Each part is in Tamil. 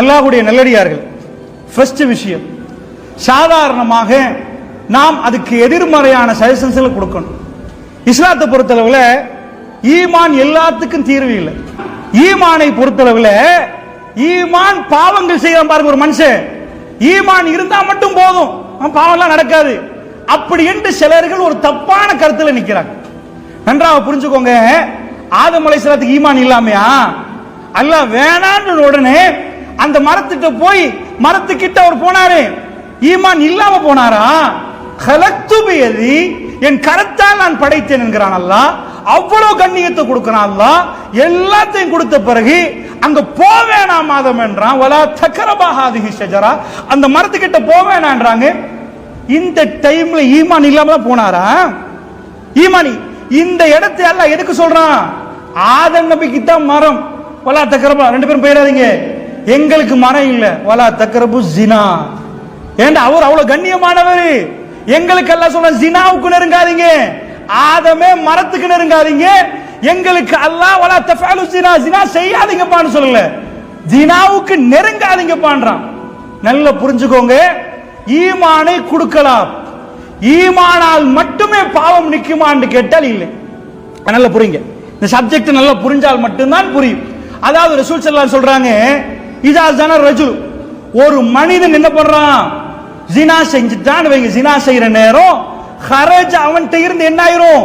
அல்லாஹுடைய நல்லடியார்கள் ஃபர்ஸ்ட் விஷயம் சாதாரணமாக நாம் அதுக்கு எதிர்மறையான சஜஷன்ஸ்களை கொடுக்கணும். இஸ்லாத்தை பொறுத்தளவில் ஈமான் எல்லாத்துக்கும் தீர்வு இல்லை. ஈமானை பொறுத்தளவில் ஈமான் பாவங்கள் செய்யலாம் பாருங்க ஒரு மனுஷன். ஈமான் இருந்தா மட்டும் போதும். பாவம் எல்லாம் நடக்காது. அப்படி என்று சிலர்கள் ஒரு தப்பான கருத்தில் நிற்கிறாங்க நன்றாக புரிஞ்சுக்கோங்க. ஆதம் அலைசலாத்துக்கு ஈமான் இல்லாமையா? அல்லாஹ் வேணான்னு உடனே அந்த மரத்திட்ட போய் மரத்துக்கிட்ட அவர் போனாரு. ஈமான் இல்லாம போனாரா? கலத்துபியதி என் கரத்தால் நான் படைத்தேன் என்கிறான் அல்லா. அவ்வளவு கண்ணியத்தை கொடுக்கிறான் அல்லா. எல்லாத்தையும் கொடுத்த பிறகு அங்க போவேணாம் மாதம் என்றான். வலா தக்கரபாகாதிகி ஷஜரா. அந்த மரத்துக்கிட்ட போவேணான்றாங்க இந்த டைம்ல ஈமான் இல்லாம தான் போனாரா? ஈமானி இந்த இடத்தை எல்லாம் எதுக்கு சொல்றான்? ஆதம் நபிக்கு தான் மரம். வலா தக்கரபா ரெண்டு பேரும் போயிடாதீங்க. எங்களுக்கு மரம் இல்ல. வலா தக்கரபு ஜினா. ஏண்டா அவர் அவ்வளவு கண்ணியமானவர். எங்களுக்கு எல்லாம் சொல்ற ஜினாவுக்கு நெருங்காதீங்க. ஆதமே மரத்துக்கு நெருங்காதீங்க. எங்களுக்கு அல்லாஹ் வலா தஃபாலு ஜினா ஜினா செய்யாதீங்கப்பான்னு சொல்லல. ஜினாவுக்கு நெருங்காதீங்கப்பான்றான். நல்லா புரிஞ்சுக்கோங்க. ஈமானை கொடுக்கலாம். ஈமானால் மட்டுமே பாவம் நிற்குமான்னு கேட்டால் இல்லை. நல்லா புரியுங்க. இந்த சப்ஜெக்ட் நல்லா புரிஞ்சால் மட்டும்தான் புரியும். அதாவது ரசூல் ஸல்லல்லாஹு சொல்றாங்க இதா ஜன ஒரு மனிதன் என்ன பண்றான்? ஜினா செஞ்சுட்டான் வைங்க ஜினா செய்யற நேரம் ஹரஜ் அவன்கிட்ட இருந்து என்ன ஆயிரும்?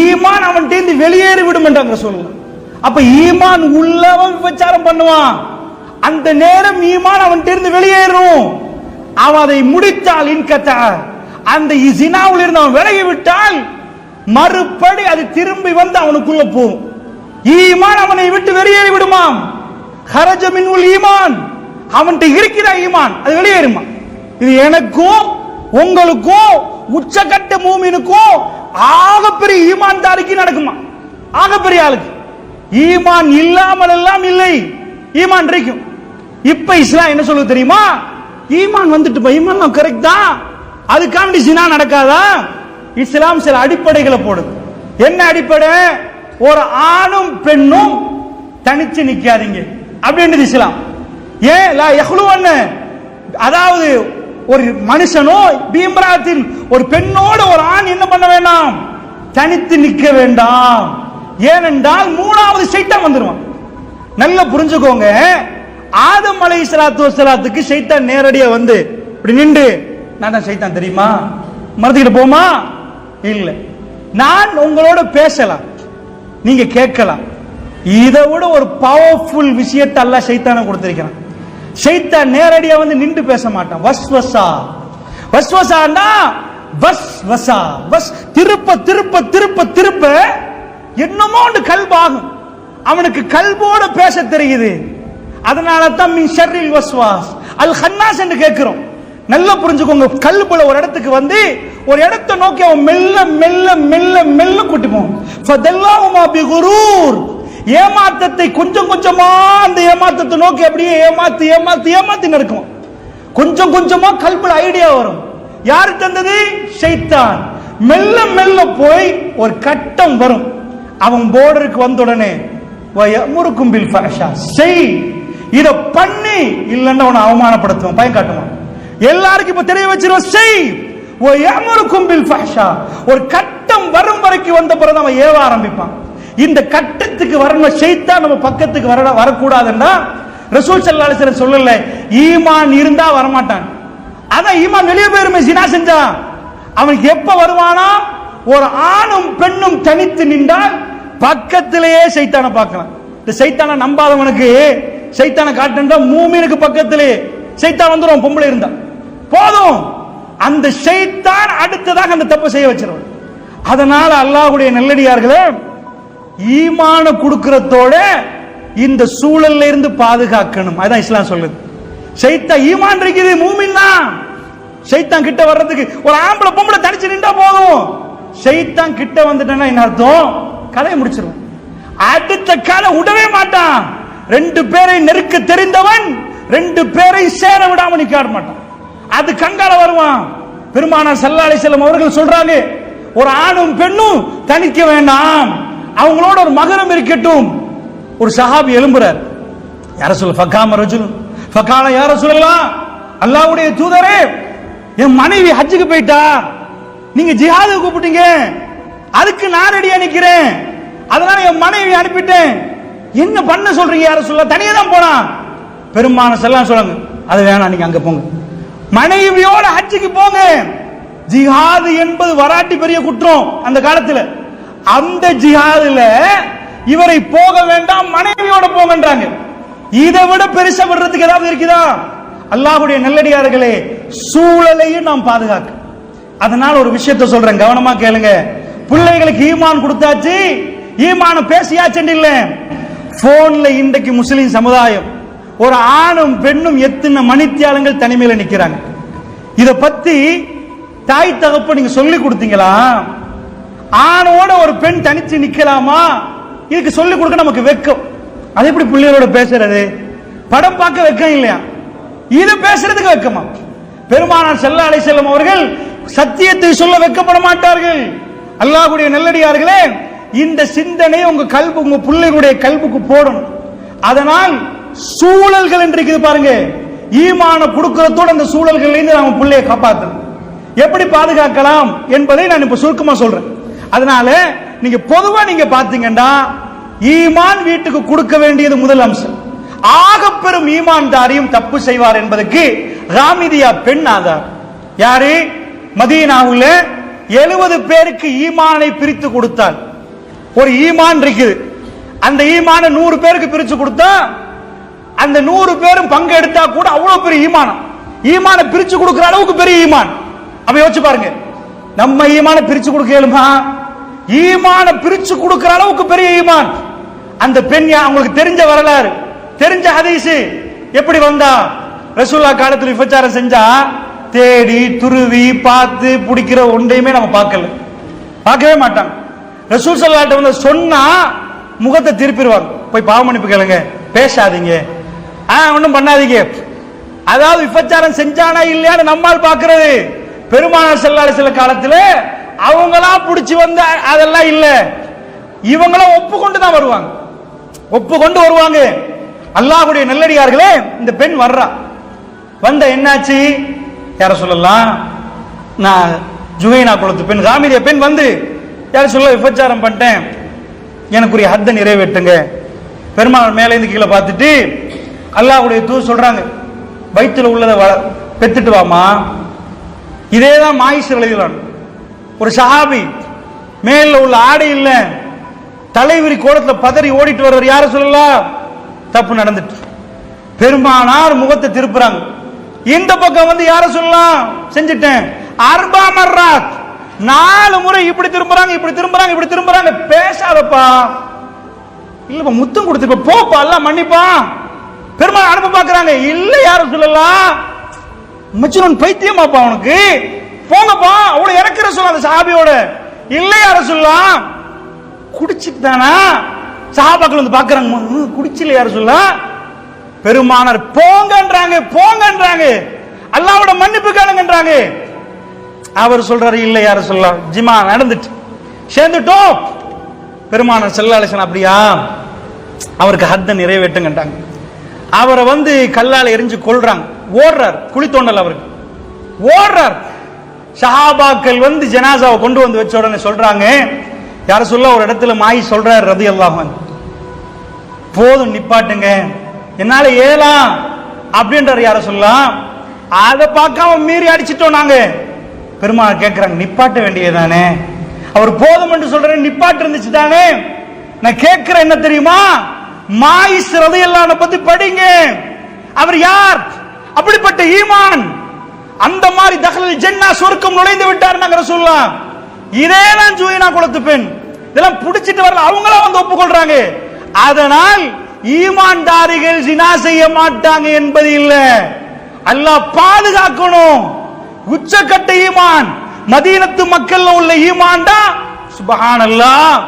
ஈமான் அவன்கிட்ட இருந்து வெளியேறி விடும் என்றாங்க சொல்லலாம் அப்ப ஈமான் உள்ளவன் விபச்சாரம் பண்ணுவான். அந்த நேரம் ஈமான் அவன்கிட்ட இருந்து வெளியேறும். அவன் அதை முடித்தால் இன்கத்தா. அந்த ஜினாவில் இருந்து அவன் விலகி விட்டால் மறுபடி அது திரும்பி வந்து அவனுக்குள்ள போகும். ஈமான் அவனை விட்டு வெளியேறி விடுமாம். ஹரஜ மின்வுல் ஈமான். அவன்கிட்ட இருக்கிற ஈமான் அது வெளியேறுமா? இது எனக்கும் உங்களுக்கும் உச்சக்கட்ட மூமினுக்கும் ஆகப்பெரிய ஈமான்தாரிக்கு நடக்குமா? ஆகப்பெரிய ஆளுக்கு. ஈமான் இல்லாமல் எல்லாம் இல்லை. ஈமான் இருக்கும் இப்ப இஸ்லாம் என்ன சொல்லுது தெரியுமா? ஈமான் வந்துட்டு ஈமான் கரெக்ட் தான். அதுக்காண்டி சினா நடக்காதா? இஸ்லாம் சில அடிப்படைகளை போடுது. என்ன அடிப்படை? ஒரு ஆணும் பெண்ணும் தனிச்சு நிக்காதீங்க. அப்படின்றது இஸ்லாம். ஏன்? லா யஹ்லுவன்ன அதாவது ஒரு மனுஷனோ பீம்ராத்தில் ஒரு பெண்ணோடு ஒரு ஆண் என்ன பண்ண வேண்டாம்? தனித்து நிற்க வேண்டாம். ஏனென்றால் மூணாவது சைத்தான் வந்துருவான். நல்லா புரிஞ்சுக்கோங்க. ஆதம் அலை சலாத்து வசலாத்துக்கு சைத்தான் நேரடியா வந்து இப்படி நின்று நான் தான் சைத்தான் தெரியுமா? மறந்துக்கிட்டு போமா இல்லை. நான் உங்களோட பேசலாம். நீங்க கேட்கலாம். இதை விட ஒரு பவர்ஃபுல் விஷயத்தை அல்ல சைத்தான கொடுத்திருக்கிறான். சைத்தான் நேரடியா வந்து நின்று பேச மாட்டான். வஸ்வசா. வஸ்வசான்னா வஸ் வசா வஸ் திருப்ப திருப்ப திருப்ப திருப்ப என்னமோ ஒன்று கல்பாகும். அவனுக்கு கல்போட பேச தெரியுது. அதனால தான் மின் ஷர்ரில் வஸ்வாஸ். அல் ஹன்னாஸ் என்று கேட்கிறோம். நல்லா புரிஞ்சுக்கோங்க. கல்புல ஒரு இடத்துக்கு வந்து ஒரு இடத்தை நோக்கி அவன் மெல்ல மெல்ல மெல்ல மெல்ல கூட்டி போவான். ஃபதல்லாஹுமா ஏமாத்தத்தை கொஞ்சம் கொஞ்சமா அந்த ஏமாத்தத்தை நோக்கி அப்படியே ஏமாத்து ஏமாத்து ஏமாத்தி நடக்கும் கொஞ்சம் கொஞ்சமா கல்புல ஐடியா வரும். யாரு தந்தது? ஷைத்தான். மெல்ல மெல்ல போய் ஒரு கட்டம் வரும். அவன் போர்டருக்கு வந்த உடனே வயமுறுக்கும் பில் ஃபஹ்ஷா. செய். இதை பண்ணி இல்லைன்னு அவனை அவமானப்படுத்துவான். பயன் காட்டுவான். எல்லாருக்கும் இப்ப தெரிய வச்சிருவோம் செய் ஓ ஏமொரு கும்பில் ஃபஹ்ஷா. ஒரு கட்டம் வரும் வரைக்கும் வந்த பிறகு அவன் ஏவ ஆரம்பிப்பான். இந்த கட்டத்துக்கு வரணும் செய்தா நம்ம பக்கத்துக்கு வர வரக்கூடாதுன்னா ரசூல் ஸல்லல்லாஹு அலைஹி சொல்லல ஈமான் இருந்தா வரமாட்டான். அதான் ஈமான் வெளியே போயிருமே சினா செஞ்சான் அவனுக்கு எப்ப வருவானா? ஒரு ஆணும் பெண்ணும் தனித்து நின்றால் பக்கத்திலேயே சைத்தானை பார்க்கலாம். இந்த சைத்தானை நம்பாதவனுக்கு சைத்தானை காட்டுன்றா மூமினுக்கு பக்கத்திலே. சைத்தான் வந்துடும் பொம்பளை இருந்தான் போதும். அந்த ஷைத்தான் அடுத்ததாக அந்த தப்பை செய்ய வச்சிருவான். அதனால அல்லாஹுடைய நல்லடியார்களே ஈமான கொடுக்கறதோட இந்த சூழல்ல இருந்து பாதுகாக்கணும். அதான் இஸ்லாம் சொல்லுது. சைத்தா ஈமான் இருக்குது மூமின் தான். சைத்தான் கிட்ட வர்றதுக்கு ஒரு ஆம்பளை பொம்பளை தனிச்சு நின்றா போதும். சைத்தான் கிட்ட வந்துட்டேன்னா என்ன அர்த்தம்? கதையை முடிச்சிருவான் அடுத்த கால விடவே மாட்டான். ரெண்டு பேரை நெருக்க தெரிந்தவன் ரெண்டு பேரை சேர விடாம நிக்காட மாட்டான். அது கங்கால வருவான். பெருமானார் சல்லா செல்லம் அவர்கள் சொல்றாங்க ஒரு ஆணும் பெண்ணும் தனிக்க வேண்டாம். அவங்களோட ஒரு மகரம் இருக்கட்டும். ஒரு சஹாபி எழும்புறார். யார சொல்ல ஃபக்காம ரஜுல் ஃபக்கால யார சொல்லலாம் அல்லாவுடைய தூதரே என் மனைவி ஹஜ்ஜுக்கு போயிட்டா. நீங்க ஜிஹாது கூப்பிட்டீங்க. அதுக்கு நான் ரெடியா நிக்கிறேன். அதனால என் மனைவி அனுப்பிட்டேன். என்ன பண்ண சொல்றீங்க யார சொல்ல தனியா தான் போனா. பெருமான செல்லாம் சொல்லுங்க அது வேணாம் நீங்க அங்க போங்க. மனைவியோட ஹஜ்ஜுக்கு போங்க. ஜிஹாது என்பது வராட்டி பெரிய குற்றம் அந்த காலத்துல. அந்த ஜிஹாதுல இவரை போக வேண்டாம் மனைவியோட போங்கன்றாங்க. இதை விட பெருசா விடுறதுக்கு ஏதாவது இருக்குதா? அல்லாஹுடைய நல்லடியார்களே சூழலையும் நாம் பாதுகாக்க. அதனால ஒரு விஷயத்தை சொல்றேன் கவனமா கேளுங்க. பிள்ளைகளுக்கு ஈமான் கொடுத்தாச்சு ஈமான பேசியாச்சு இல்ல. போன்ல இன்றைக்கு முஸ்லிம் சமுதாயம் ஒரு ஆணும் பெண்ணும் எத்தனை மணித்தியாலங்கள் தனிமையில் நிற்கிறாங்க இதை பத்தி தாய் தகப்ப நீங்க சொல்லி கொடுத்தீங்களா? ஆணோட ஒரு பெண் தனிச்சு நிக்கலாமா? இதுக்கு சொல்லி கொடுக்க நமக்கு வெக்கம். அது எப்படி பிள்ளைகளோட பேசுறது? படம் பார்க்க வெக்கம் இல்லையா? இது பேசுறதுக்கு வெக்கமா? பெருமானார் செல்ல அலை செல்லும் அவர்கள் சத்தியத்தை சொல்ல வெக்கப்பட மாட்டார்கள். அல்லாஹ்வுடைய நல்லடியார்களே இந்த சிந்தனை உங்க கல்வி உங்க பிள்ளைகளுடைய கல்வுக்கு போடணும். அதனால் சூழல்கள் என்று இருக்குது பாருங்க. ஈமான கொடுக்கறதோட அந்த சூழல்களிலிருந்து நம்ம பிள்ளையை காப்பாற்றணும் எப்படி பாதுகாக்கலாம் என்பதை நான் இப்ப சுருக்கமா சொல்றேன். அதனால நீங்க பொதுவா நீங்க பாத்தீங்கன்னா ஈமான் வீட்டுக்கு கொடுக்க வேண்டியது முதல் அம்சம். ஆகப்பெரும் ஈமான்தாரியும் தப்பு செய்வார் என்பதற்கு ராமிதியா பெண் ஆதார் யாரு? மதீனாவுல எழுபது பேருக்கு ஈமானை பிரித்து கொடுத்தாள். ஒரு ஈமான் இருக்குது. அந்த ஈமான நூறு பேருக்கு பிரிச்சு கொடுத்தா அந்த நூறு பேரும் பங்கு எடுத்தா கூட அவ்வளவு பெரிய ஈமானம். ஈமான பிரிச்சு கொடுக்கிற அளவுக்கு பெரிய ஈமான். அப்ப யோசிச்சு பாருங்க. நம்ம ஈமான பிரிச்சு கொடுக்கலுமா ஈமான பிரிச்சு கொடுக்கிற அளவுக்கு பெரிய ஈமான். அந்த பெண் அவங்களுக்கு தெரிஞ்ச வரலாறு. தெரிஞ்ச ஹதீஸ். எப்படி வந்தா? ரசூல்லா காலத்துல விபச்சாரம் செஞ்சா தேடி துருவி பார்த்து பிடிக்கிற ஒன்றையுமே நம்ம பார்க்கல. பார்க்கவே மாட்டாங்க. ரசூல் சல்லாட்ட வந்து சொன்னா முகத்தை திருப்பிடுவாங்க. போய் பாவமன்னிப்பு கேளுங்க. பேசாதீங்க. ஆ ஒன்றும் பண்ணாதீங்க. அதாவது விபச்சாரம் செஞ்சானா இல்லையான்னு நம்மால் பார்க்கறது. பெருமானார் செல்லாடு சில காலத்தில் அவங்களா பிடிச்சி வந்து அதெல்லாம் இல்ல. இவங்களும் ஒப்புக்கொண்டு தான் வருவாங்க. ஒப்புக்கொண்டு வருவாங்க. அல்லாஹுடைய நல்லடியார்களே இந்த பெண் வர்றா. வந்த என்னாச்சு? யார சொல்லலாம்? நான் ஜுகைனா குளத்து பெண் காமிதிய பெண் வந்து யார சொல்ல விபச்சாரம் பண்ணிட்டேன். எனக்குரிய ஹத்தை நிறைவேற்றுங்க. பெருமாள் மேலேந்து கீழே பார்த்துட்டு அல்லாஹுடைய தூர் சொல்றாங்க வயிற்றுல உள்ளதை வள பெத்துட்டு வாமா இதே தான் மாயிஸ் எழுதுகிறான் ஒரு சஹாபி மேல உள்ள ஆடை இல்லை தலைவிரி கோலத்தில் பதறி ஓடிட்டு வர்றவர் யார சொல்லலாம் தப்பு நடந்துட்டு. பெருமானார் முகத்தை திருப்புறாங்க. இந்த பக்கம் வந்து யார சொல்லலாம் செஞ்சுட்டேன். அர்பா மர்ராத். நாலு முறை இப்படி திரும்புறாங்க இப்படி திரும்புறாங்க இப்படி திரும்புறாங்க. பேசாதப்பா. இல்லப்பா முத்தம் கொடுத்துருப்ப. போப்பா எல்லாம் மன்னிப்பா. பெருமாள் அனுப்ப பாக்குறாங்க. இல்ல யாரும் சொல்லலாம் மச்சினன் பைத்தியமாப்பா அவனுக்கு. போங்கப்பா அவ்வளவு இறக்குற சொல்ல அந்த சாபியோட. இல்ல யாரும் சொல்லலாம் குடிச்சிட்டு தானா? சாபாக்கள் வந்து பாக்குறாங்க. "ம், குடிச்சில யார சொல்லலாம் பெருமானார் போங்கன்றாங்க போங்கன்றாங்க. அல்லாவோட மன்னிப்பு கேளுங்கன்றாங்க. அவர் சொல்றாரு இல்ல யார சொல்லலாம் ஜிமா நடந்துட்டு. சேர்ந்துட்டோம். பெருமானார் செல்லாலேசன் அப்படியா? அவருக்கு ஹத்த நிறைவேற்றுங்கன்றாங்க அவரை வந்து கல்லால் எரிஞ்சு கொள்றாங்க ஓடுறார். குழி தோண்டல் அவருக்கு. ஓடுறார். சஹாபாக்கள் வந்து ஜனாசாவை கொண்டு வந்து வச்ச உடனே சொல்றாங்க யார சொல்ல ஒரு இடத்துல மாயி சொல்றாரு ரதி அல்லாஹன் போதும் நிப்பாட்டுங்க. என்னால ஏலாம். அப்படின்றார் யார சொல்லலாம் அதை பார்க்காம மீறி அடிச்சிட்டோம் நாங்க. பெருமாள் கேட்கிறாங்க நிப்பாட்ட வேண்டியதானே அவர் போதும் என்று சொல்றேன் நிப்பாட்டு இருந்துச்சு தானே நான் கேட்கிறேன் என்ன தெரியுமா? மாயிஸ் ரதையெல்லாம் பத்தி படிங்க. அவர் யார்? அப்படிப்பட்ட ஈமான். அந்த மாதிரி தகவல் ஜென்னா சொர்க்கம் நுழைந்து விட்டார் நாங்க சொல்லலாம் இதே தான் ஜூயினா குளத்து பெண். இதெல்லாம் பிடிச்சிட்டு வரல. அவங்களா வந்து ஒப்புக்கொள்றாங்க. அதனால் ஈமான்தாரிகள் ஜினா செய்ய மாட்டாங்க என்பது இல்ல. அல்லாஹ் பாதுகாக்கணும். உச்சக்கட்ட ஈமான். மதீனத்து மக்கள்ல உள்ள ஈமான் தான். சுபஹானல்லாஹ்.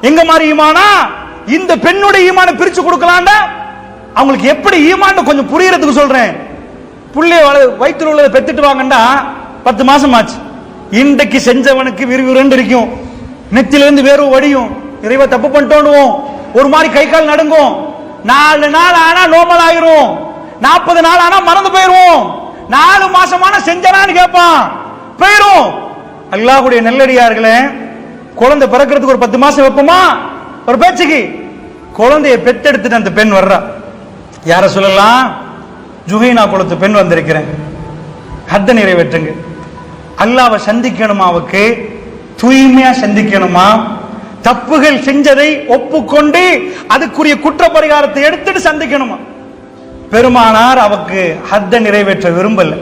எங்க மாதிரி ஈமானா? இந்த பெண்ணுடைய ஈமான பிரிச்சு கொடுக்கலாம்டா. அவங்களுக்கு எப்படி ஈமான் கொஞ்சம் புரியறதுக்கு சொல்றேன். புள்ளைய வள- உள்ளதை பெத்துட்டு வாங்கண்டா. பத்து மாசம் ஆச்சு. இன்றைக்கு செஞ்சவனுக்கு விறுவிறுன்னு இருக்கும். நெத்தில இருந்து வடியும். இறைவா தப்பு பண்ணிட்டோன்னுவோம். ஒரு மாதிரி கை கால் நடுங்கும். நாலு நாள் ஆனா நோமல் ஆயிரும். நாற்பது நாள் ஆனா மறந்து போயிருவோம். நாலு மாசமான செஞ்சனான்னு கேட்பான் போயிரும். அல்லாஹுடைய நெல்லடியார்களே குழந்தை பிறக்கிறதுக்கு ஒரு பத்து மாசம் வைப்போமா? ஒரு பேச்சுக்கு. குழந்தைய பெற்றெடுத்துட்டு அந்த பெண் வர்றா. யார சொல்லலாம்? ஜுஹைனா குலத்து பெண் வந்திருக்கிறேன். ஹத்த நிறைவேற்றுங்க. அல்லாவை சந்திக்கணுமா அவக்கு தூய்மையா சந்திக்கணுமா? தப்புகள் செஞ்சதை ஒப்புக்கொண்டு அதுக்குரிய குற்ற பரிகாரத்தை எடுத்துட்டு சந்திக்கணுமா? பெருமானார் அவக்கு ஹத்த நிறைவேற்ற விரும்பல.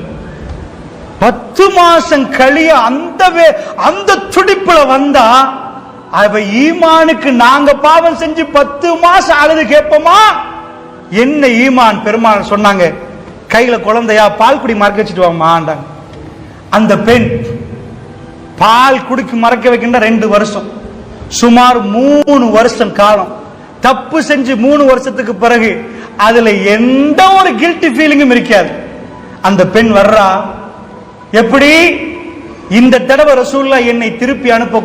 பத்து மாசம் கழிய அந்த வே- அந்த துடிப்புல வந்தா அவ ஈமானுக்கு நாங்க பாவம் செஞ்சு பத்து மாசம் அழுது கேட்போமா? என்ன ஈமான் பெருமாள் சொன்னாங்க? கையில குழந்தையா பால் குடி மறக்க வச்சுட்டு வாமாண்டாங்க அந்த பெண் பால் குடிக்கு மறக்க வைக்கின்ற ரெண்டு வருஷம். சுமார் மூணு வருஷம் காலம். தப்பு செஞ்சு மூணு வருஷத்துக்கு பிறகு அதுல எந்த ஒரு கில்ட்டி ஃபீலிங்கும் இருக்காது. அந்த பெண் வர்றா எப்படி? இந்த தடவை ரசூல்லா என்னை திருப்பி அனுப்ப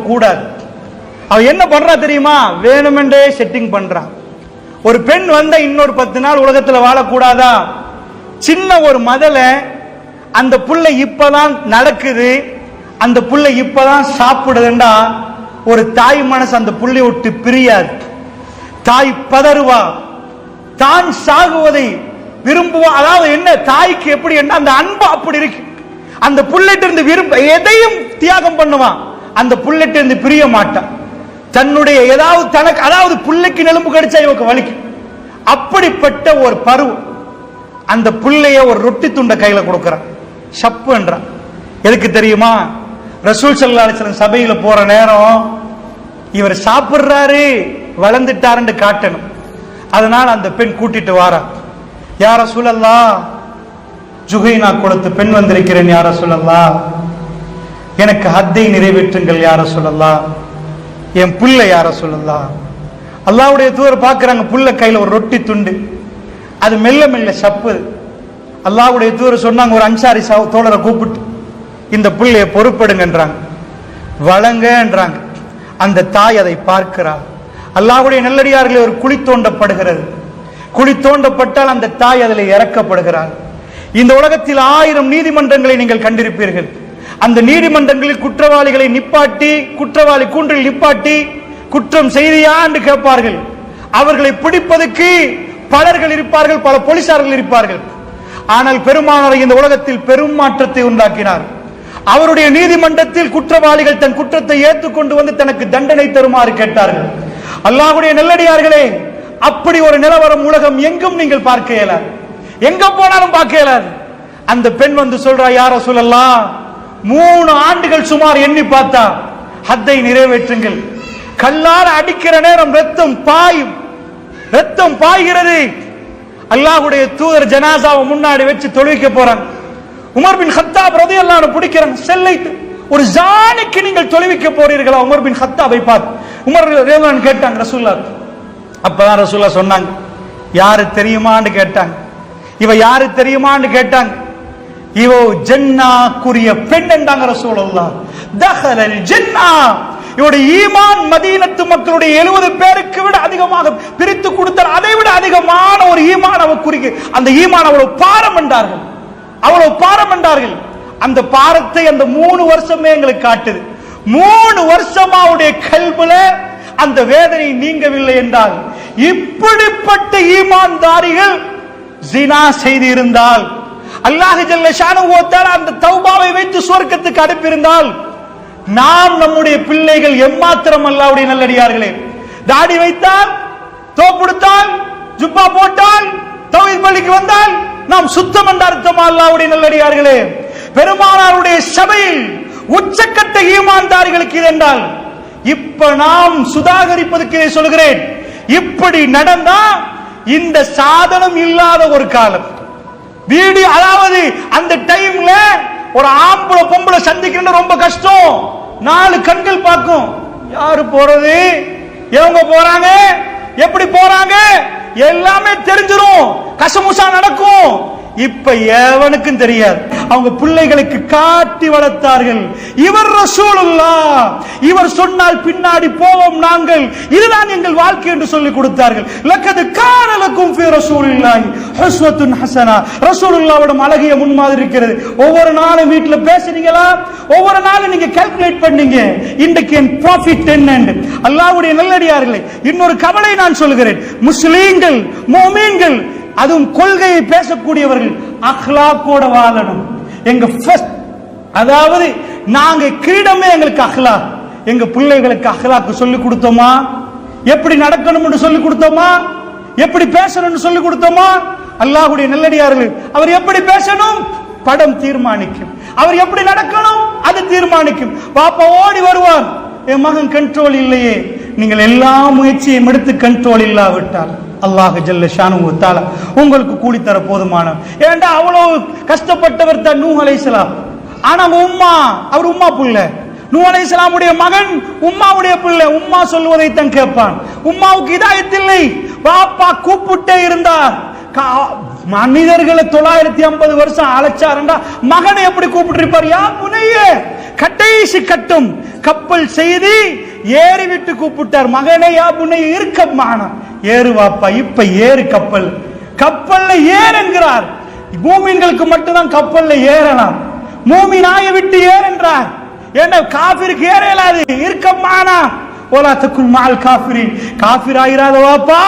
கூடாது அவ என்ன பண்றா தெரியுமா? வேணுமென்றே செட்டிங் பண்றா. ஒரு பெண் வந்த இன்னொரு பத்து நாள் உலகத்துல வாழக்கூடாதா? சின்ன ஒரு மதல அந்த புள்ள இப்பதான் நடக்குது அந்த புள்ள இப்பதான் சாப்பிடுதுண்டா ஒரு தாய் மனசு அந்த புள்ளை விட்டு பிரியாது. தாய் பதறுவா. தான் சாகுவதை விரும்புவா. அதாவது என்ன? தாய்க்கு எப்படி என்ன? அந்த அன்பு அப்படி இருக்கு. அந்த புள்ளிட்ட இருந்து விரும்ப எதையும் தியாகம் பண்ணுவான் அந்த புள்ளிட்ட இருந்து பிரிய மாட்டான் தன்னுடைய ஏதாவது தனக்கு அதாவது புள்ளைக்கு நெலும்பு கடிச்சா இவக்கு வலிக்கும் அப்படிப்பட்ட ஒரு பருவம் அந்த பிள்ளைய ஒரு ரொட்டி துண்டை கையில கொடுக்கறான். சப்புன்றான் எதுக்கு தெரியுமா? ரசூல் ஸல்லல்லாஹு அலைஹி சபையில போற நேரம் இவர் சாப்பிடுறாரு வளர்ந்துட்டாருன்னு காட்டணும். அதனால அந்த பெண் கூட்டிட்டு வாரா. யார சூழல்லா ஜுகைனா குளத்து பெண் வந்திருக்கிறேன் யார சொல்லலாம் எனக்கு ஹத்தை நிறைவேற்றுங்கள் யார சொல்லலாம் என் புள்ள யார சொல்லலாம் அல்லாவுடைய தூர பார்க்குறாங்க புள்ள கையில் ஒரு ரொட்டி துண்டு. அது மெல்ல மெல்ல சப்புது அல்லாவுடைய தூர சொன்னாங்க ஒரு அன்சாரி சகோ- தோழரை கூப்பிட்டு இந்த புள்ளைய பொறுப்படுங்கன்றாங்க. வழங்கன்றாங்க. அந்த தாய் அதை பார்க்கிறார் அல்லாவுடைய நல்லடியார்களே ஒரு குழி தோண்டப்படுகிறது. குழி தோண்டப்பட்டால் அந்த தாய் அதில் இறக்கப்படுகிறார் இந்த உலகத்தில் ஆயிரம் நீதிமன்றங்களை நீங்கள் கண்டிருப்பீர்கள். அந்த நீதிமன்றங்களில் குற்றவாளிகளை நிப்பாட்டி குற்றவாளி கூன்றில் நிப்பாட்டி குற்றம் செய்தியா என்று கேட்பார்கள். அவர்களை பிடிப்பதற்கு பலர்கள் இருப்பார்கள் பல போலீசார்கள் இருப்பார்கள். ஆனால் பெருமானார் இந்த உலகத்தில் பெரும் மாற்றத்தை உண்டாக்கினார். அவருடைய நீதிமன்றத்தில் குற்றவாளிகள் தன் குற்றத்தை ஏற்றுக்கொண்டு வந்து தனக்கு தண்டனை தருமாறு கேட்டார்கள். அல்லாஹுடைய நல்லடியார்களே அப்படி ஒரு நிலவரம் உலகம் எங்கும் நீங்கள் பார்க்க இயலாது. எங்க போனாலும் பார்க்க இயலாது. அந்த பெண் வந்து சொல்றா யார சொல்லலாம் மூணு ஆண்டுகள் சுமார் எண்ணி பார்த்தா ஹத்தை நிறைவேற்றுங்கள். கல்லால் அடிக்கிற நேரம் ரத்தம் பாயும். ரத்தம் பாய்கிறது. அல்லாஹ்வுடைய தூதர் ஜனாசாவை முன்னாடி வச்சு தொழுவிக்க போறாங்க உமர் பின் ஹத்தாப் எல்லாம் பிடிக்கிறாங்க செல்லை ஒரு ஜானுக்கு நீங்கள் தொழுவிக்க போறீர்களா? உமர் பின் ஹத்தாபை பார்த்து. உமர் ரேவான் கேட்டாங்க ரசூல்லா அப்பதான் ரசூல்லா சொன்னாங்க யாரு தெரியுமான்னு கேட்டாங்க. இவ யாரு தெரியுமான்னு கேட்டாங்க. இவோ ஜன்னாக்குரிய பெண் என்றாங்கிற ரசூலுல்லாஹ். தஹலல் ஜன்னா. இவருடைய ஈமான் மதீனத்து மக்களுடைய எழுபது பேருக்கு விட அதிகமாக பிரித்து கொடுத்தார். அதை விட அதிகமான ஒரு ஈமான் அவ குறிக்கு அந்த ஈமான் அவ்வளவு பாரம் என்றார்கள். அவ்வளவு பாரம் என்றார்கள். அந்த பாரத்தை அந்த மூணு வருஷமே எங்களுக்கு காட்டுது. மூணு வருஷமா அவருடைய கல்புல அந்த வேதனை நீங்கவில்லை என்றால் இப்படிப்பட்ட ஈமான்தாரிகள் ஜினா செய்து இருந்தால் அல்லாஹ் ஜல்ல அந்த தௌபாவை வைத்து சுவர்க்கத்துக்கு அனுப்பியிருந்தால் நாம் நம்முடைய பிள்ளைகள் எம்மாத்திரம் அல்லாவுடைய நல்லடியார்களே. தாடி வைத்தால் தோப்புடுத்தால் ஜுப்பா போட்டால் தௌஹீத் பள்ளிக்கு வந்தால் நாம் சுத்தம் என்ற அர்த்தம் அல்லாவுடைய நல்லடியார்களே. பெருமானாருடைய சபையில் உச்சக்கட்ட ஈமான்தாரிகளுக்கு இது என்றால் இப்ப நாம் சுதாகரிப்பதற்கு இதை சொல்கிறேன். இப்படி நடந்தா இந்த சாதனம் இல்லாத ஒரு காலம். வீடியோ அதாவது அந்த டைம்ல ஒரு ஆம்பளை பொம்பளை சந்திக்கிறது ரொம்ப கஷ்டம். நாலு கண்கள் பார்க்கும். யாரு போறது? எவங்க போறாங்க? எப்படி போறாங்க? எல்லாமே தெரிஞ்சிரும். கசமுசா நடக்கும். இப்ப எவனுக்கும் தெரியாது. அவங்க பிள்ளைகளுக்கு காட்டி வளர்த்தார்கள். இவர் ரசூலுல்லா. இவர் சொன்னால் பின்னாடி போவோம் நாங்கள். இதுதான் எங்கள் வாழ்க்கை என்று சொல்லி கொடுத்தார்கள். லக்கது கானலக்கும் ஃபி ரசூலில்லாஹி ஹஸ்வத்துன் ஹசனா. ரசூலுல்லாவிடம் அழகிய முன்மாதிரி இருக்கிறது. ஒவ்வொரு நாளும் வீட்டுல பேசுறீங்களா? ஒவ்வொரு நாளும் நீங்க கால்குலேட் பண்ணீங்க. இன்றைக்கு என் ப்ராஃபிட் என்ன அல்லாஹ்வுடைய நல்லடியார்களே இன்னொரு கவலை நான் சொல்கிறேன் முஸ்லீம்கள் மோமீன்கள் அதுவும் கொள்கையை பேசக்கூடியவர்கள் அஹ்லாக்கோட வாழணும். எங்க ஃபர்ஸ்ட் அதாவது நாங்க கிரீடமே எங்களுக்கு அஹ்லா எங்க பிள்ளைகளுக்கு அஹ்லாக்கு சொல்லி கொடுத்தோமா? எப்படி நடக்கணும்னு சொல்லி கொடுத்தோமா? எப்படி பேசணும்னு சொல்லி கொடுத்தோமா? அல்லாஹ்வுடைய நல்லடியார்கள் அவர் எப்படி பேசணும்? படம் தீர்மானிக்கும். அவர் எப்படி நடக்கணும்? அது தீர்மானிக்கும். பாப்பா ஓடி வருவார் என் மகன் கண்ட்ரோல் இல்லையே. நீங்கள் எல்லா முயற்சியும் எடுத்து கண்ட்ரோல் இல்லாவிட்டால் அல்லாஹ் ஜல்ல ஷானு தால உங்களுக்கு கூலி தர போதுமான ஏண்டா அவ்வளவு கஷ்டப்பட்டவர் தான் நூ அலைசலாம் ஆனா உம்மா அவர் உம்மா புள்ள. நூ அலைசலாமுடைய மகன் உம்மாவுடைய பிள்ளை. உம்மா சொல்வதை தான் கேட்பான். உம்மாவுக்கு இதாயத்தில்லை. பாப்பா கூப்பிட்டே இருந்தார் கா- மனிதர்களை தொள்ளாயிரத்தி ஐம்பது வருஷம் அழைச்சாருண்டா மகனை எப்படி கூப்பிட்டு யா முனையே கடைசி கட்டும் கப்பல் செய்தி ஏறி விட்டு கூப்பிட்டார். மகனை யா முனை இருக்க மானம் ஏறுவாப்பா இப்ப ஏறு கப்பல். கப்பல்ல ஏறுங்கிறார். பூமியங்களுக்கு மட்டும்தான் கப்பல்ல ஏறலாம். மூமி நாயை விட்டு ஏறு என்றார் ஏன்னா காபிருக்கு ஏற இயலாது இருக்க மானா. ஓலா தக்குல் மால் காபிரி காஃபிர் ஆகிறாத வாப்பா?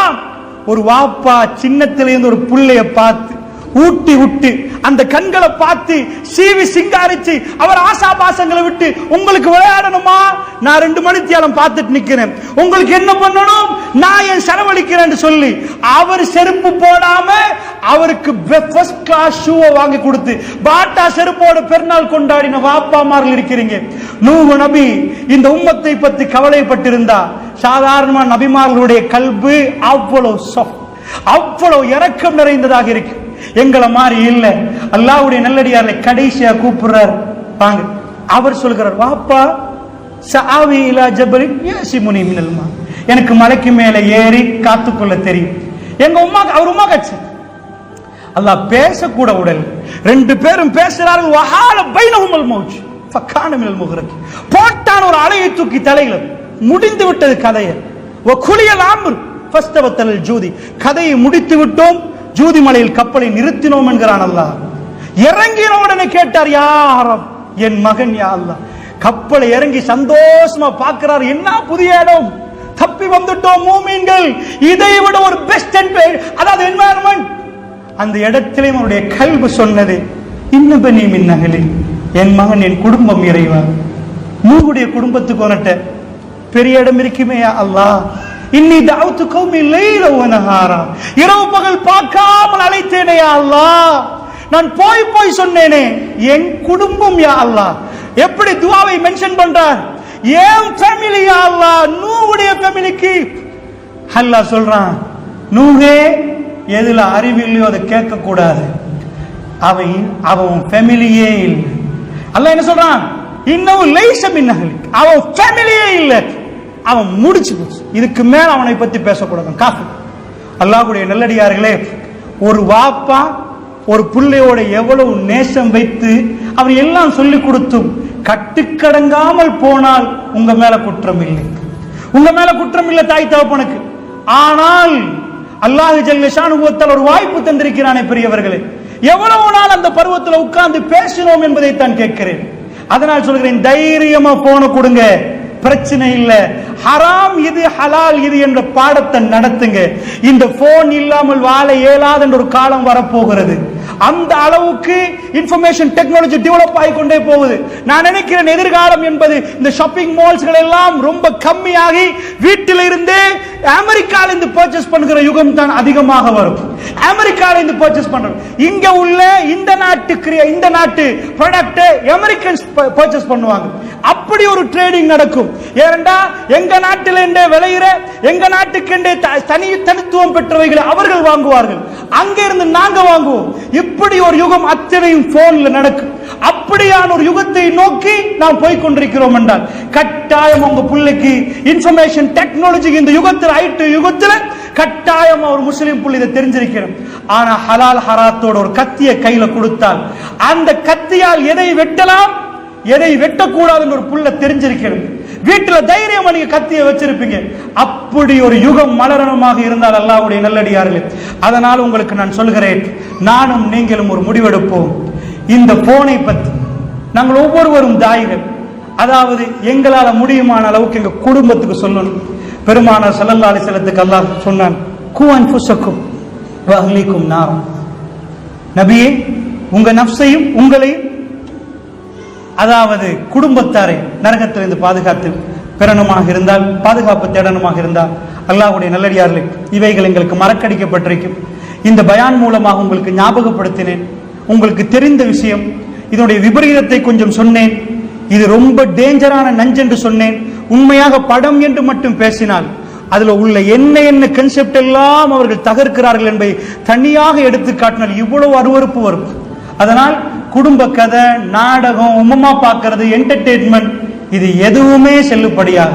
ஒரு வாப்பா சின்னத்திலேருந்து ஒரு புள்ளைய பார்த்து ஊட்டி விட்டு அந்த கண்களை பார்த்து சீவி சிங்காரிச்சு அவர் ஆசா பாசங்களை விட்டு உங்களுக்கு விளையாடணுமா? நான் ரெண்டு மணி தியாலம் பார்த்துட்டு நிக்கிறேன். உங்களுக்கு என்ன பண்ணணும்? நான் என் செலவழிக்கிறேன் சொல்லி அவர் செருப்பு போடாம அவருக்கு ஃபர்ஸ்ட் கிளாஸ் ஷூவை வாங்கி கொடுத்து பாட்டா செருப்போட பெருநாள் கொண்டாடின வாப்பாமார்கள் இருக்கிறீங்க. நூஹு நபி இந்த உம்மத்தை பத்தி கவலைப்பட்டிருந்தா சாதாரணமா நபிமார்களுடைய கல்பு அவ்வளவு அவ்வளவு இறக்கம் நிறைந்ததாக இருக்கு. எங்களை மாதிரி இல்லை. அல்லாவுடைய நல்லடியாரை கடைசியா கூப்பிடுறார். வாங்க. அவர் சொல்கிறார் வாப்பா சாவி இலா ஜபலின் ஏசி முனி மினல்மா எனக்கு மலைக்கு மேல ஏறி காத்துக்கொள்ள தெரியும். எங்க உமா அவர் உமா கட்சி. அல்லாஹ் பேசக்கூட உடல். ரெண்டு பேரும் பேசுறார்கள். வஹால பைனஹுமல் மௌஜ். ஃபக்கான மினல் முகரக் போட்டான் ஒரு அலையை தூக்கி தலையில. முடிந்து விட்டது கதையை. வகுலியல் ஆம்பர் ஃபஸ்தவத்தல் ஜூதி. கதையை முடித்து விட்டோம் ஜூதிமலையில் கப்பலை நிறுத்தினோம் என்கிறான் அல்லாஹ். இறங்கின உடனே கேட்டார் யாரம் என் மகன் யா அல்லாஹ். கப்பலை இறங்கி சந்தோஷமா பார்க்கிறார் என்ன புதிய இடம்? தப்பி வந்துட்டோம் மூமீன்கள். இதை விட ஒரு பெஸ்ட் அதாவது என்வாயர்மெண்ட் அந்த இடத்திலே அவனுடைய கல்வி சொன்னது இன்னபனி மின்னகலி என் மகன் என் குடும்பம் இறைவா. மூகுடைய குடும்பத்துக்கு உனட்ட பெரிய இடம் இருக்குமே யா அல்லாஹ். இன்னி தாவத்துக்கும் இல்லையில லைல இரவு பகல் பார்க்காமல் அழைத்தேனே யா நான் போய் போய் சொன்னேனே என் குடும்பம் யா அல்லா எப்படி துவாவை மென்ஷன் பண்றார்? ஏன் ஃபேமிலி யா அல்லா நூவுடைய ஃபேமிலிக்கு அல்லா சொல்றான் நூகே எதுல அறிவில்லையோ அதை கேட்க கூடாது அவன் அவன் ஃபேமிலியே இல்லை. அல்ல என்ன சொல்றான்? இன்னும் லைசம் மின்னகலி அவன் ஃபேமிலியே இல்லை. அவன் முடிச்சு போச்சு. இதுக்கு மேல அவனை பத்தி பேசக்கூடாது. காஃபி அல்லாஹுடைய நல்லடியார்களே ஒரு வாப்பா ஒரு பிள்ளையோட எவ்வளவு நேசம் வைத்து அவர் எல்லாம் சொல்லி கொடுத்தும் கட்டுக்கடங்காமல் போனால் உங்க மேல குற்றம் இல்லை. உங்க மேல குற்றம் இல்லை தாய் தகப்பனுக்கு. ஆனால் அல்லாஹ் ஜல்லஷானுபவத்தால் ஒரு வாய்ப்பு தந்திருக்கிறானே பெரியவர்களே. எவ்வளவு நாள் அந்த பருவத்தில் உட்கார்ந்து பேசினோம் என்பதை தான் கேட்கிறேன். அதனால் சொல்கிறேன் தைரியமா போன கொடுங்க. பிரச்சனை இல்ல. ஹராம் இது ஹலால் இது என்ற பாடத்தை நடத்துங்க. இந்த போன் இல்லாமல் வாழ இயலாத என்ற ஒரு காலம் வரப்போகிறது. அந்த அளவுக்கு இன்ஃபர்மேஷன் டெக்னாலஜி டெவலப் ஆகி கொண்டே போகுது. நான் நினைக்கிறேன் எதிர்காலம் என்பது இந்த ஷாப்பிங் மால்ஸ்கள் எல்லாம் ரொம்ப கம்மியாகி வீட்டில் இருந்தே அமெரிக்கால இருந்து பர்ச்சேஸ் பண்ணுகிற யுகம் தான் அதிகமாக வரும். அமெரிக்கால இருந்து பர்ச்சேஸ் பண்றோம் இங்க உள்ள இந்த நாட்டு இந்த நாட்டு ப்ராடக்ட் அமெரிக்கன்ஸ் பர்ச்சேஸ் பண்ணுவாங்க. அப்படி ஒரு ட்ரேடிங் நடக்கும். ஏனென்றா எங்க நாட்டில் இருந்தே விளையிற எங்க நாட்டுக்கென்றே தனி தனித்துவம் பெற்றவைகளை அவர்கள் வாங்குவார்கள். அங்க இருந்து நாங்க வாங்குவோம். இப்படி ஒரு யுகம் அத்தனையும் போன்ல நடக்கும். அப்படியான ஒரு யுகத்தை நோக்கி நாம் போய் கொண்டிருக்கிறோம் என்றால் கட்டாயம் உங்க பிள்ளைக்கு இன்ஃபர்மேஷன் டெக்னாலஜி இந்த யுகத்தில் ஐட்டு யுகத்தில் கட்டாயம் ஒரு முஸ்லீம் புள்ளி இதை தெரிஞ்சிருக்கிறோம் ஆனா ஹலால் ஹராத்தோட ஒரு கத்திய கையில கொடுத்தால் அந்த கத்தியால் எதை வெட்டலாம் எதை வெட்டக்கூடாதுன்னு ஒரு புள்ள தெரிஞ்சிருக்கிறது வீட்டுல தைரியமா நீங்க கத்திய வச்சிருப்பீங்க. அப்படி ஒரு யுகம் மலரணமாக இருந்தால் அல்லாவுடைய நல்லடியார்கள் அதனால் உங்களுக்கு நான் சொல்கிறேன் நானும் நீங்களும் ஒரு முடிவெடுப்போம். இந்த போனை பத்தி. நாங்கள் ஒவ்வொருவரும் தாய்கள் அதாவது எங்களால முடியுமான அளவுக்கு எங்க குடும்பத்துக்கு சொல்லணும். பெருமானார் ஸல்லல்லாஹு செலத்துக்கு அல்லாஹ் சொன்னான் கு அன்ஃபுஸக்கும் வ நார் நபியே உங்க நப்சையும் உங்களையும் அதாவது குடும்பத்தாரை நரகத்திலிருந்து பாதுகாத்து பெறணுமாக இருந்தால் பாதுகாப்பு தேடணுமாக இருந்தால் அல்லாஹுடைய நல்லடியார்களே இவைகள் எங்களுக்கு மறக்கடிக்கப்பட்டிருக்கும். இந்த பயான் மூலமாக உங்களுக்கு ஞாபகப்படுத்தினேன். உங்களுக்கு தெரிந்த விஷயம் இதனுடைய விபரீதத்தை கொஞ்சம் சொன்னேன். இது ரொம்ப டேஞ்சரான நஞ்சென்று சொன்னேன். உண்மையாக படம் என்று மட்டும் பேசினால் அதுல உள்ள என்ன என்ன கன்செப்ட் எல்லாம் அவர்கள் தகர்க்கிறார்கள் என்பதை தனியாக எடுத்து காட்டினால் இவ்வளவு அருவருப்பு வரும். அதனால் குடும்ப கதை நாடகம் உமமா பார்க்கறது என்டர்டெயின்மெண்ட் இது எதுவுமே செல்லுபடியாக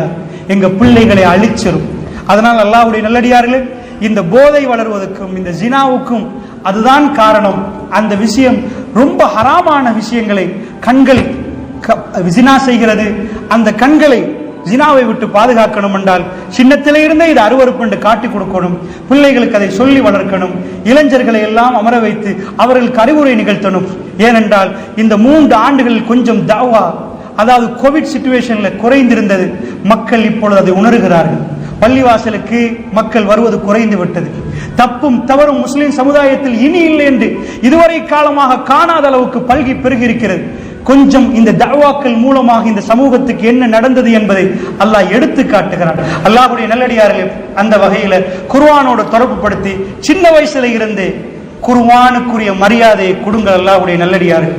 எங்க பிள்ளைகளை அழிச்சிரும். அதனால் அல்லாவுடைய நல்லடியார்களே இந்த போதை வளர்வதற்கும் இந்த ஜினாவுக்கும் அதுதான் காரணம். அந்த விஷயம் ரொம்ப ஹராமான விஷயங்களை கண்கள் க- செய்கிறது. அந்த கண்களை ஜினாவை விட்டு பாதுகாக்கணும் என்றால் சின்னத்திலே இருந்தே இது அருவறுப்பு என்று காட்டிக் கொடுக்கணும். பிள்ளைகளுக்கு அதை சொல்லி வளர்க்கணும். இளைஞர்களை எல்லாம் அமர வைத்து அவர்களுக்கு அறிவுரை நிகழ்த்தணும். ஏனென்றால் இந்த மூன்று ஆண்டுகளில் கொஞ்சம் தாவா அதாவது கோவிட் சுச்சுவேஷன்ல குறைந்திருந்தது. மக்கள் இப்பொழுது அதை உணர்கிறார்கள். பள்ளிவாசலுக்கு மக்கள் வருவது குறைந்து விட்டது. தப்பும் தவறும் முஸ்லிம் சமுதாயத்தில் இனி இல்லை என்று இதுவரை காலமாக காணாத அளவுக்கு பல்கி பெருகி இருக்கிறது கொஞ்சம் இந்த தவாக்கள் மூலமாக இந்த சமூகத்துக்கு என்ன நடந்தது என்பதை அல்லாஹ் எடுத்து காட்டுகிறான். அல்லாஹுடைய நல்லடியார்கள் அந்த வகையில குர்வானோட தொடர்புபடுத்தி சின்ன வயசுல இருந்து குர்வானுக்குரிய மரியாதையை கொடுங்கள் அல்லாஹுடைய நல்லடியார்கள்.